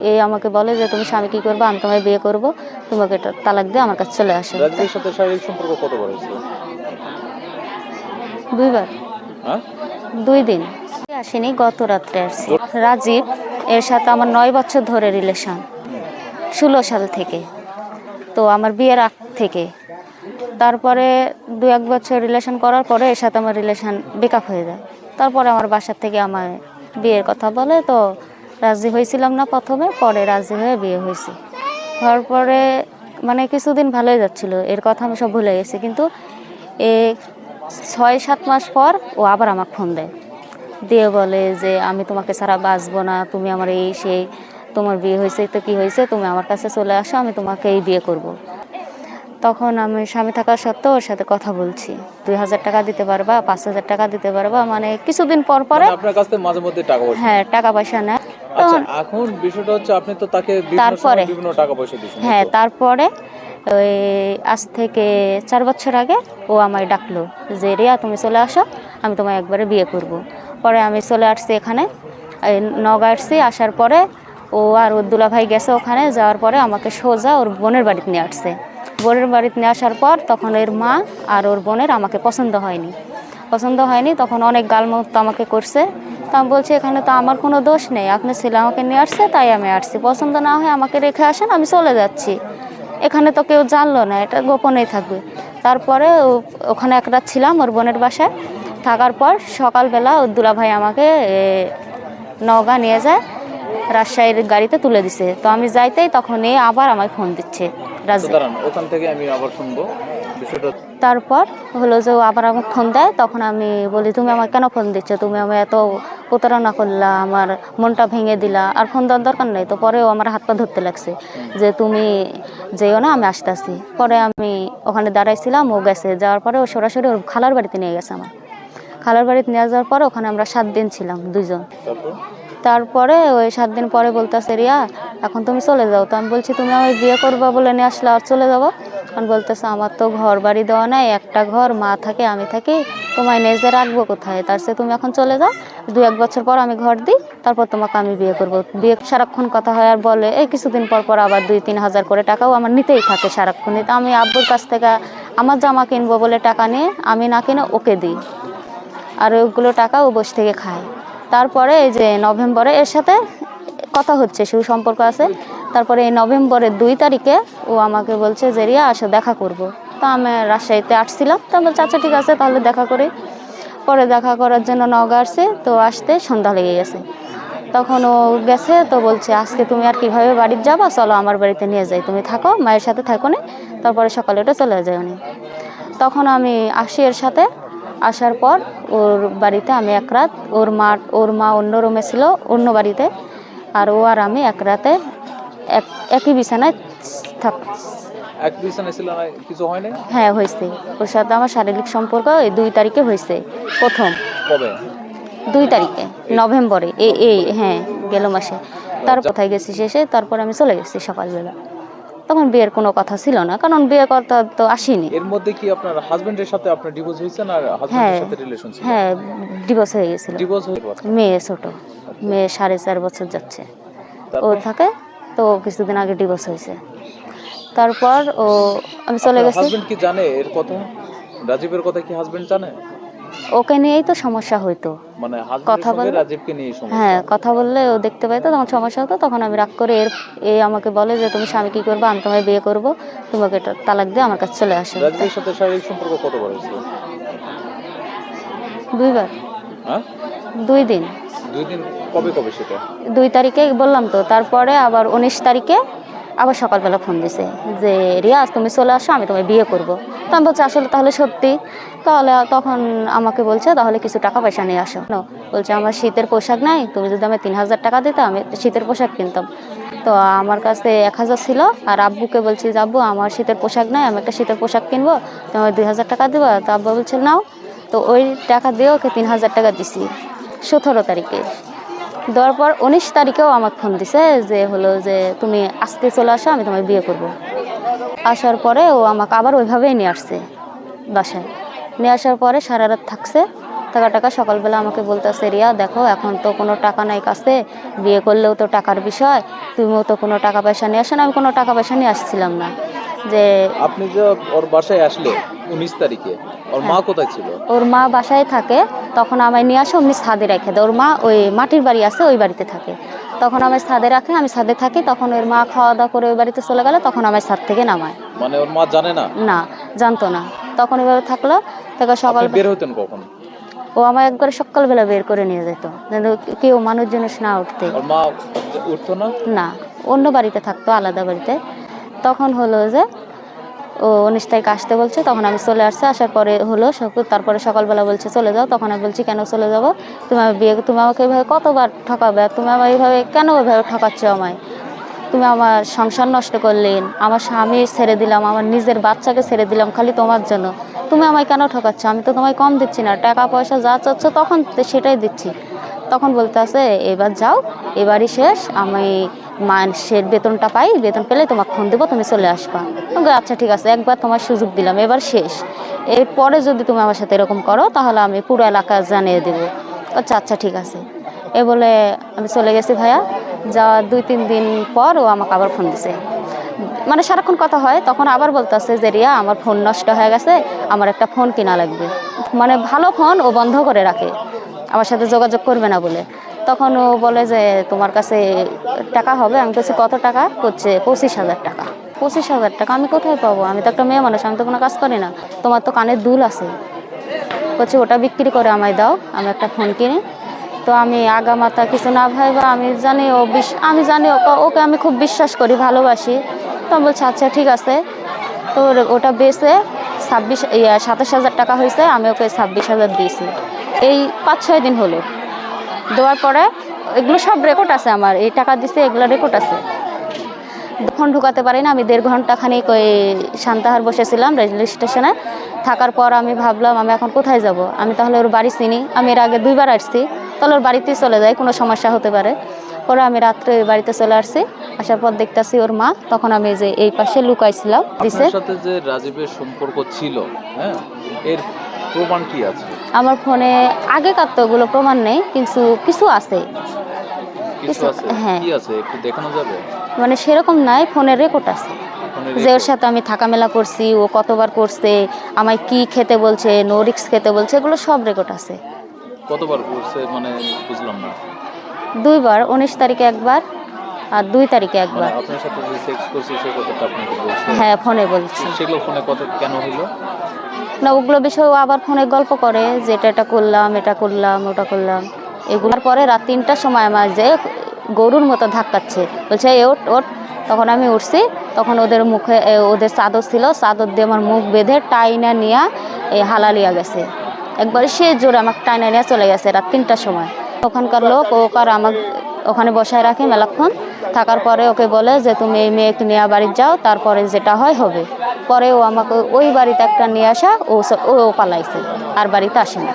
এই আমাকে বলে যে তুমি স্বামী কি করব? আমি তোমায় বিয়ে করব। তোমাকে এটা তালাক দিয়ে আমার কাছে চলে আসে। রাজীবের সাথে শারীরিক সম্পর্ক কত বড় দুইবার। হ্যাঁ? দুই দিন। আসেনি গত রাত্রে আসছি। রাজীব এর সাথে আমার নয় বছর ধরে রিলেশন ষোলো সাল থেকে। তো আমার বিয়ের আগ থেকে। তারপরে দু এক বছর রিলেশন করার পরে এর সাথে আমার রিলেশন বেকআপ হয়ে যায়। তারপরে আমার বাসার থেকে আমার বিয়ের কথা বলে তো রাজি হয়েছিলাম না প্রথমে পরে রাজি হয়ে বিয়ে হয়েছি। হওয়ার পরে মানে কিছুদিন ভালোই যাচ্ছিল এর কথা আমি সব ভুলে গেছি। কিন্তু এ ছয় সাত মাস পর ও আবার আমাকে ফোন দেয়। দিয়ে বলে যে আমি তোমাকে ছাড়া বাঁচবো না তুমি আমার এই সেই তোমার বিয়ে হয়েছে তো কি হয়েছে? তুমি আমার কাছে চলে আসো আমি তোমাকে এই বিয়ে করব। তখন আমি স্বামী থাকা সত্ত্বেও ওর সাথে কথা বলছি। দুই হাজার টাকা দিতে পারবা পাঁচ হাজার টাকা দিতে পারবা মানে কিছুদিন পর পরে মানে আপনার কাছ মাঝে মধ্যে টাকা হ্যাঁ টাকা পয়সা নেয়। আচ্ছা এখন বিষয়টা হচ্ছে আপনি তো তাকে তারপরে? বিভিন্ন টাকা পয়সা দিচ্ছেন হ্যাঁ তারপরে ওই আজ থেকে চার বছর আগে ও আমায় ডাকলো যে রিয়া তুমি চলে আসো আমি তোমায় একবারে বিয়ে করব। পরে আমি চলে আসছি এখানে এই নগা আসছি আসার পরে ও আর ওর দুলাভাই গেছে ওখানে যাওয়ার পরে আমাকে সোজা ওর বোনের বাড়িতে নিয়ে আসছে বোনের বাড়িতে নিয়ে আসার পর তখন এর মা আর ওর বোনের আমাকে পছন্দ হয়নি পছন্দ হয়নি তখন অনেক গালমত আমাকে করছে তা আমি বলছি এখানে তো আমার কোনো দোষ নেই। আপনার ছেলে আমাকে নিয়ে আসছে তাই আমি আসছি। পছন্দ না হয় আমাকে রেখে আসেন আমি চলে যাচ্ছি। এখানে তো কেউ জানলো না এটা গোপনেই থাকবে। তারপরে ওখানে এক রাত ছিলাম ওর বোনের বাসায়। থাকার পর সকালবেলা ওর দুলাভাই আমাকে এ, নওগাঁ নিয়ে যায় রাজশাহীর গাড়িতে তুলে দিছে। তো আমি যাইতেই তখন আবার আমায় ফোন দিচ্ছে রাজ ওখান থেকে আমি আবার শুনব। তারপর হলো যে ও আবার আমার ফোন দেয় তখন আমি বলি তুমি আমাকে কেন ফোন দিচ্ছ? তুমি আমি এত প্রতারণা করলা আমার মনটা ভেঙে দিলা আর ফোন দেওয়ার দরকার নেই। তো পরেও আমার হাত পা ধরতে লাগছে যে তুমি যেও না আমি আসতেছি। পরে আমি ওখানে দাঁড়াইছিলাম ও গেছে যাওয়ার পরে ও সরাসরি ওর খালার বাড়িতে নিয়ে গেছে আমার। খালার বাড়িতে নিয়ে যাওয়ার পরে ওখানে আমরা সাত দিন ছিলাম দুজন তারপরে ওই সাত দিন পরে বলতেছে রিয়া এখন তুমি চলে যাও। তো আমি বলছি তুমি আমায় বিয়ে করবা বলে নিয়ে আসলে আর চলে যাব? কারণ বলতেছে, আমার তো ঘর বাড়ি দেওয়া নাই, একটা ঘর, মা থাকে, আমি থাকি, তোমায় নিজে রাখব কোথায়? তার সে, তুমি এখন চলে যাও দু এক বছর পর আমি ঘর দিই, তারপর তোমাকে আমি বিয়ে করব। বিয়ে, সারাক্ষণ কথা হয় আর বলে, এই কিছুদিন পর পর আবার দুই তিন হাজার করে টাকাও আমার নিতেই থাকে সারাক্ষণ। তো আমি আব্বুর কাছ থেকে, আমার জামা কিনবো বলে টাকা নিয়ে, আমি না কিনে ওকে দিই। আর ওইগুলো টাকা ও বসে থেকে খায়। তারপরে এই যে নভেম্বরে এর সাথে কথা হচ্ছে সুসম্পর্ক আছে। তারপরে এই নভেম্বরের দুই তারিখে ও আমাকে বলছে যে, রিয়া, আসো, দেখা করব। তো আমি রাজশাহীতে আসছিলাম। তো আমি বলছি আচ্ছা ঠিক আছে, তাহলে দেখা করি। পরে দেখা করার জন্য নওগাঁ আসছে। তো আসতে সন্ধ্যা লেগে গেছে। তখন ও গেছে, তো বলছে, আজকে তুমি আর কীভাবে বাড়িতে যাবা? চলো আমার বাড়িতে নিয়ে যাই। তুমি থাকো, মায়ের সাথে থাকো না। তারপরে সকালে ওটা চলে যায় উনি তখন আমি আসি এর সাথে। আসার পর ওর বাড়িতে আমি এক রাত, ওর মা ওর মা অন্য রুমে ছিল, অন্য বাড়িতে। আর ও আর আমি এক রাতে একই বিছানায় থাক। এক বিছানায় ছিল না কিছু হয় না হ্যাঁ হয়েছে। ওর সাথে আমার শারীরিক সম্পর্ক এই দুই তারিখে হয়েছে প্রথম। কবে? দুই তারিখে নভেম্বরে এই এই হ্যাঁ গেল মাসে। তার কোথায় গেছি শেষে তারপর আমি চলে গেছি সকালবেলা। তখন বিয়ের কোনো কথা ছিল না কারণ বিয়ের কথা তো আসেনি। এর মধ্যে কি আপনার হাজবেন্ডের সাথে আপনার ডিভোর্স হয়েছে না হ্যাঁ হাজবেন্ডের সাথে রিলেশন ছিল? হ্যাঁ ডিভোর্স হয়ে গেছিল। ডিভোর্স হয়ে মেয়ে ছোট মেয়ে সাড়ে চার বছর যাচ্ছে। ও থাকে তো কিছুদিন আগে ডিভোর্স হয়েছে। তারপর ও আমি চলে গেছি। হাজবেন্ড কি জানে এর কথা? রাজীবের কথা কি হাজবেন্ড জানে? ওকে নিয়েই তো সমস্যা হইতো। মানে কথা বলে রাজীবকে নিয়ে সমস্যা। হ্যাঁ কথা বললে ও দেখতে পাইতো তখন সমস্যা হতো তখন আমি রাগ করে এর এ আমাকে বলে যে তুমি স্বামী কী করবে? আমি তোমায় বিয়ে করব। তোমাকে এটা তালাক দিয়ে আমার কাছে চলে আসে। রাজীবের সাথে শারীরিক সম্পর্ক কত বড় ছিল? দুইবার। হ্যাঁ? দুই দিন। দুই তারিখে বললাম তো, তারপরে আবার উনিশ তারিখে আবার সকালবেলা ফোন দিছে যে, রিয়াজ, তুমি চলে আসো, আমি তোমায় বিয়ে করব। তো আমি বলছি, আসলে তাহলে সত্যি। তাহলে তখন আমাকে বলছে, তাহলে কিছু টাকা পয়সা নিয়ে আসো। বলছে, আমার শীতের পোশাক নাই, তুমি যদি আমি তিন হাজার টাকা দিতে, আমি শীতের পোশাক কিনতাম। তো আমার কাছে এক হাজার ছিল, আর আব্বুকে বলছি, যে আব্বু, আমার শীতের পোশাক নাই, আমি একটা শীতের পোশাক কিনবো, তুমি দুই হাজার টাকা দেবো? তো আব্বু বলছে, নাও। তো ওই টাকা দিয়ে ওকে তিন হাজার টাকা দিছি। সতেরো তারিখে। দেওয়ার পর উনিশ তারিখেও আমাকে ফোন দিছে যে হলো যে তুমি আজকে চলে আসো আমি তোমায় বিয়ে করব। আসার পরে ও আমাকে আবার ওইভাবেই নিয়ে আসছে বাসায়। নিয়ে আসার পরে সারা রাত থাকছে। টাকা টাকা সকালবেলা আমাকে বলতেছে রিয়া দেখো এখন তো কোনো টাকা নাই কাছে। বিয়ে করলেও তো টাকার বিষয়। তুমিও তো কোনো টাকা পয়সা নিয়ে আসো না। আমি কোনো টাকা পয়সা নিয়ে আসছিলাম না। যে আপনি যে ওর বাসায় আসলে উনিশ তারিখে ওর মা কোথায় ছিল? ওর মা বাসায় থাকে। তখন আমায় নিয়ে আসে অমনি ছাদে রেখে দেয়। ওর মা ওই মাটির বাড়ি আছে ওই বাড়িতে থাকে। তখন আমায় ছাদে রাখে আমি ছাদে থাকি। তখন ওর মা খাওয়া দাওয়া করে ওই বাড়িতে চলে গেলে তখন আমায় ছাদ থেকে নামায়। মানে ওর মা জানে না? না জানতো না। তখন ওইভাবে থাকল থেকে সকাল বের হতেন কখন? ও আমায় একবার সকালবেলা বের করে নিয়ে যেত। কেউ মানুষ জিনিস না উঠতে। ওর মা উঠতো না? না অন্য বাড়িতে থাকতো আলাদা বাড়িতে। তখন হলো যে ও উনিশ তারিখ আসতে বলছে, তখন আমি চলে আসছি, আসার পরে হলো তারপরে সকালবেলা বলছে, চলে যাও। তখন আমি বলছি, কেন চলে যাব? তুমি আমার বিয়ে, তুমি আমাকে এইভাবে কতবার ঠকাবে? তুমি আমার এইভাবে কেন এভাবে ঠকাচ্ছ আমায়? তুমি আমার সংসার নষ্ট করলেন, আমার স্বামী ছেড়ে দিলাম, আমার নিজের বাচ্চাকে ছেড়ে দিলাম খালি তোমার জন্য। তুমি আমায় কেন ঠকাচ্ছ? আমি তো তোমায় কম দিচ্ছি না টাকা পয়সা যা চাচ্ছ তখন সেটাই দিচ্ছি। তখন বলতে আছে, এবার যাও, এবারই শেষ, আমি মাসের বেতনটা পাই, বেতন পেলে তোমাকে ফোন দেবো, তুমি চলে আসবা। আচ্ছা ঠিক আছে। একবার তোমার সুযোগ দিলাম, এবার শেষ। এরপরে যদি তুমি আমার সাথে এরকম করো, তাহলে আমি পুরো এলাকা জানিয়ে দেবো। আচ্ছা আচ্ছা ঠিক আছে। এ বলে আমি চলে গেছি ভাইয়া। যাওয়া দুই, তিন দিন পর ও আমাকে আবার ফোন দিছে। মানে সারাক্ষণ কথা হয়, তখন আবার বলতেছে যে, রিয়া, আমার ফোন নষ্ট হয়ে গেছে, আমার একটা ফোন কিনা লাগবে। মানে ভালো ফোন ও বন্ধ করে রাখে। আমার সাথে যোগাযোগ করবে না বলে। তখন ও বলে যে, তোমার কাছে টাকা হবে? আমি বলছি, কত টাকা? করছে পঁচিশ হাজার টাকা। পঁচিশ হাজার টাকা, আমি কোথায় পাবো? আমি তো একটা মেয়ে মানুষ, আমি তো কোনো কাজ করি না। তোমার তো কানের দুল আছে। বলছে, ওটা বিক্রি করে আমায় দাও, আমি একটা ফোন কিনি। তো আমি আগামাতা কিছু না ভাইবা, আমি জানি ও বিশ- আমি জানি ওকে আমি খুব বিশ্বাস করি, ভালোবাসি। তো আমি বলছি আচ্ছা ঠিক আছে। তো ওটা বেচে ছাব্বিশ সাতাশ হাজার টাকা হয়েছে, আমি ওকে ছাব্বিশ হাজার দিয়েছি। এই পাঁচ ছয় দিন হলো। দেওয়ার পরে এগুলো সব রেকর্ড আছে আমার। এই টাকা দিছে এগুলো রেকর্ড আছে। ফোন ঢুকাতে পারি না আমি দেড় ঘণ্টা খানিক ওই শান্তাহার বসেছিলাম রেলওয়ে স্টেশনে থাকার পর আমি ভাবলাম আমি এখন কোথায় যাব? আমি তাহলে ওর বাড়ি চিনি। আমি এর আগে দুইবার আসছি। তাহলে ওর বাড়িতেই চলে যাই কোনো সমস্যা হতে পারে। পরে আমি রাত্রে ওই বাড়িতে চলে আসছি। আসার পর দেখতেছি ওর মা। তখন আমি যে এই পাশে লুকাইছিলাম। দিছে। সাথে যে রাজীবের সম্পর্ক ছিল হ্যাঁ এর প্রমাণ কি আছে? আমার ফোনে আগেকার তো ওগুলো প্রমাণ নেই কিন্তু কিছু আছে। কিছু আছে? হ্যাঁ। কি আছে? একটু দেখানো যাবে? মানে সেরকম নাই ফোনের রেকর্ড আছে। যে ওর সাথে আমি থাকা মেলা করছি ও কতবার করছে আমায় কি খেতে বলছে নো রিক্স খেতে বলছে এগুলো সব রেকর্ড আছে। কতবার করছে মানে বুঝলাম না। দুইবার উনিশ তারিখে একবার আর দুই তারিখে মানে একবার। আপনার সাথে যে সেক্স করছে সে কথাটা আপনাকে বলছে? হ্যাঁ ফোনে বলছি। সেগুলো ফোনে কত কেন হইল না ওগুলো বিষয়ে আবার ফোনে গল্প করে যে এটা এটা করলাম এটা করলাম, ওটা করলাম। এগুলোর পরে রাত তিনটার সময় আমার যে গরুর মতো ধাক্কাচ্ছে। বলছে এ ওঠ ওঠ। তখন আমি উঠছি, তখন ওদের মুখে ওদের চাদর ছিল, চাদর দিয়ে আমার মুখ বেঁধে টাইনা নিয়ে এই হালালিয়া গেছে। একবার সে জোরে আমাকে টাইনা নিয়ে চলে গেছে রাত তিনটার সময়। ওখানকার লোক ওকার আমাকে, ওখানে বসায় রাখে মেলাক্ষণ। থাকার পরে ওকে বলে যে, তুমি এই মেয়েকে নিয়ে বাড়ি যাও, তারপরে যেটা হয় হবে। পরে ও আমাকে ওই বাড়িতে একটা নিয়ে আসা, ও ও পালাইছে, আর বাড়িতে আসে না।